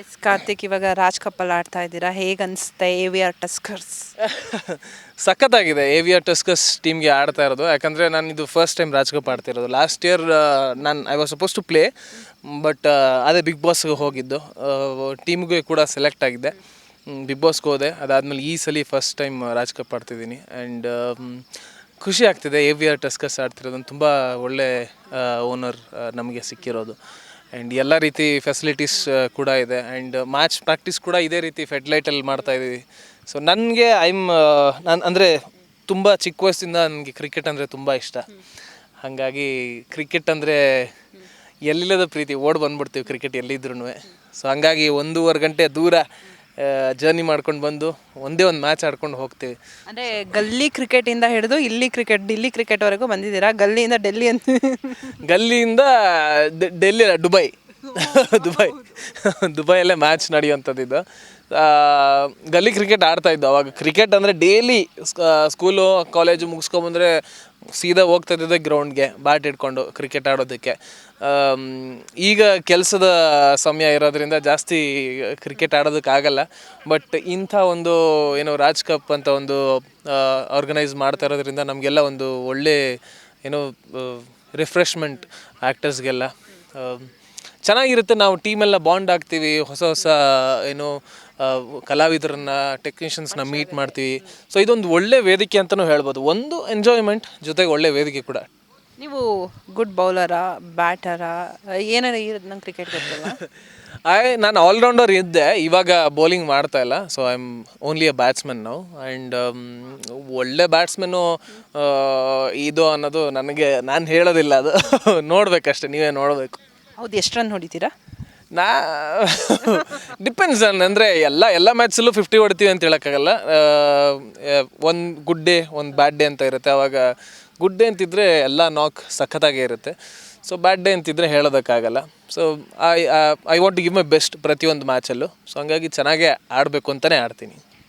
S, Karthik, ಇವಾಗ ರಾಜ್ ಕಪ್ಪಲ್ ಆಡ್ತಾ ಇದ್ದೀರಾ? ಹೇಗೆ ಎ ವಿ ಆರ್ ಟಸ್ಕರ್ಸ್ ಸಖತ್ತಾಗಿದೆ. ಎ ವಿ ಆರ್ ಟಸ್ಕರ್ಸ್ ಟೀಮ್ಗೆ ಆಡ್ತಾ ಇರೋದು. ಯಾಕಂದರೆ ನಾನು ಇದು ಫಸ್ಟ್ ಟೈಮ್ ರಾಜ್ ಕಪ್ ಆಡ್ತಿರೋದು. ಲಾಸ್ಟ್ ಇಯರ್ ನಾನು I was suppose to play but ಅದೇ ಬಿಗ್ ಬಾಸ್ಗೆ ಹೋಗಿದ್ದು. ಟೀಮ್ಗೆ ಕೂಡ ಸೆಲೆಕ್ಟ್ ಆಗಿದೆ ಬಿಗ್ ಬಾಸ್ಗೆ ಹೋದೆ. ಅದಾದಮೇಲೆ ಈ ಸಲ ಫಸ್ಟ್ ಟೈಮ್ ರಾಜ್ ಕಪ್ ಆಡ್ತಿದ್ದೀನಿ. ಆ್ಯಂಡ್ ಖುಷಿ ಆಗ್ತಿದೆ ಎ ವಿ ಆರ್ ಟಸ್ಕಸ್ ಆಡ್ತಿರೋದು. ತುಂಬ ಒಳ್ಳೆ ಓನರ್ ನಮಗೆ ಸಿಕ್ಕಿರೋದು. ಆ್ಯಂಡ್ ಎಲ್ಲ ರೀತಿ ಫೆಸಿಲಿಟೀಸ್ ಕೂಡ ಇದೆ. ಆ್ಯಂಡ್ ಮ್ಯಾಚ್ ಪ್ರಾಕ್ಟೀಸ್ ಕೂಡ ಇದೇ ರೀತಿ ಫೆಡ್ಲೈಟಲ್ಲಿ ಮಾಡ್ತಾ ಇದ್ದೀವಿ. ಸೊ ನನಗೆ ಐಮ್ ನಾನು ಅಂದರೆ ತುಂಬ ಚಿಕ್ಕ ವಯಸ್ಸಿಂದ ನನಗೆ ಕ್ರಿಕೆಟ್ ಅಂದರೆ ತುಂಬ ಇಷ್ಟ. ಹಾಗಾಗಿ ಕ್ರಿಕೆಟ್ ಅಂದರೆ ಎಲ್ಲಿಲ್ಲದ ಪ್ರೀತಿ, ಓಡ್ ಬಂದ್ಬಿಡ್ತೀವಿ ಕ್ರಿಕೆಟ್ ಎಲ್ಲಿದ್ರೂ ಸೊ ಹಂಗಾಗಿ ಒಂದೂವರೆ ಗಂಟೆ ದೂರ ಜರ್ನಿ ಮಾಡ್ಕೊಂಡು ಬಂದು ಒಂದೇ ಒಂದು ಮ್ಯಾಚ್ ಆಡ್ಕೊಂಡು ಹೋಗ್ತೀವಿ. ಅಂದರೆ ಗಲ್ಲಿ ಕ್ರಿಕೆಟಿಂದ ಹಿಡಿದು ಇಲ್ಲಿ ಕ್ರಿಕೆಟ್ ಡಿಲ್ಲಿ ಕ್ರಿಕೆಟ್ವರೆಗೂ ಬಂದಿದ್ದೀರಾ? ಗಲ್ಲಿಯಿಂದ ಡೆಲ್ಲಿ ಅಂತ ಗಲ್ಲಿಯಿಂದ ಡೆಲ್ಲಿ ಅಲ್ಲ ದುಬೈ. ದುಬೈ. ದುಬೈಯಲ್ಲೇ ಮ್ಯಾಚ್ ನಡೆಯುವಂಥದ್ದಿದ್ದು ಗಲ್ಲಿ ಕ್ರಿಕೆಟ್ ಆಡ್ತಾ ಇದ್ದು ಅವಾಗ. ಕ್ರಿಕೆಟ್ ಅಂದರೆ ಡೈಲಿ ಸ್ಕೂಲು ಕಾಲೇಜು ಮುಗಿಸ್ಕೊಂಬಂದ್ರೆ ಸೀದಾ ಹೋಗ್ತಾ ಇದ್ದಿದ್ದೆ ಗ್ರೌಂಡ್ಗೆ ಬ್ಯಾಟ್ ಇಟ್ಕೊಂಡು ಕ್ರಿಕೆಟ್ ಆಡೋದಕ್ಕೆ. ಈಗ ಕೆಲಸದ ಸಮಯ ಇರೋದ್ರಿಂದ ಜಾಸ್ತಿ ಕ್ರಿಕೆಟ್ ಆಡೋದಕ್ಕಾಗಲ್ಲ ಬಟ್ ಇಂಥ ಒಂದು, ಏನು ರಾಜ್ ಕಪ್ ಅಂತ ಒಂದು ಆರ್ಗನೈಸ್ ಮಾಡ್ತಾ ಇರೋದ್ರಿಂದ ನಮಗೆಲ್ಲ ಒಂದು ಒಳ್ಳೆ, ಏನೋ ರಿಫ್ರೆಶ್ಮೆಂಟ್ ಆ್ಯಕ್ಟರ್ಸ್ಗೆಲ್ಲ ಚೆನ್ನಾಗಿರುತ್ತೆ. ನಾವು ಟೀಮೆಲ್ಲ ಬಾಂಡ್ ಆಗ್ತೀವಿ. ಹೊಸ ಹೊಸ ಏನು ಕಲಾವಿದರನ್ನ ಟೆಕ್ನಿಷಿಯನ್ಸ್ನ ಮೀಟ್ ಮಾಡ್ತೀವಿ. ಸೊ ಇದೊಂದು ಒಳ್ಳೆ ವೇದಿಕೆ ಅಂತಲೂ ಹೇಳ್ಬೋದು. ಒಂದು ಎಂಜಾಯ್ಮೆಂಟ್ ಜೊತೆಗೆ ಒಳ್ಳೆ ವೇದಿಕೆ ಕೂಡ. ನೀವು ಗುಡ್ ಬೌಲರಾ ಬ್ಯಾಟರಾ ಏನಾರ ಇರೋದು ನಂಗೆ ಕ್ರಿಕೆಟ್ ಗೊತ್ತಿಲ್ಲ ಐ ನಾನು ಆಲ್ರೌಂಡರ್ ಇದ್ದೆ. ಇವಾಗ ಬೌಲಿಂಗ್ ಮಾಡ್ತಾ ಇಲ್ಲ. So I am only a batsman ನಾವು ಆ್ಯಂಡ್ ಒಳ್ಳೆ ಬ್ಯಾಟ್ಸ್ಮನ್ನು ಇದು ಅನ್ನೋದು ನನಗೆ ನಾನು ಹೇಳೋದಿಲ್ಲ ಅದು. ನೋಡಬೇಕಷ್ಟೇ. ನೀವೇ ನೋಡಬೇಕು. ಹೌದು ಎಷ್ಟು ರನ್ ಹೊಡಿತೀರಾ? ನಾ ಡಿಪೆಂಡ್ಸ್ ಅಂದರೆ ಎಲ್ಲ ಎಲ್ಲ ಮ್ಯಾಚಲ್ಲೂ ಫಿಫ್ಟಿ ಹೊಡ್ತೀವಿ ಅಂತ ಹೇಳೋಕ್ಕಾಗಲ್ಲ. ಒಂದು ಗುಡ್ ಡೇ ಒಂದು ಬ್ಯಾಡ್ ಡೇ ಅಂತ ಇರುತ್ತೆ. ಅವಾಗ ಗುಡ್ ಡೇ ಅಂತಿದ್ರೆ ಎಲ್ಲ ನಾಕ್ ಸಖತ್ತಾಗೇ ಇರುತ್ತೆ. ಸೊ ಬ್ಯಾಡ್ ಡೇ ಅಂತಿದ್ರೆ ಹೇಳೋದಕ್ಕಾಗಲ್ಲ. So I I want to give my best ಪ್ರತಿಯೊಂದು ಮ್ಯಾಚಲ್ಲೂ ಸೊ ಹಂಗಾಗಿ ಚೆನ್ನಾಗೇ ಆಡಬೇಕು ಅಂತಲೇ ಆಡ್ತೀನಿ.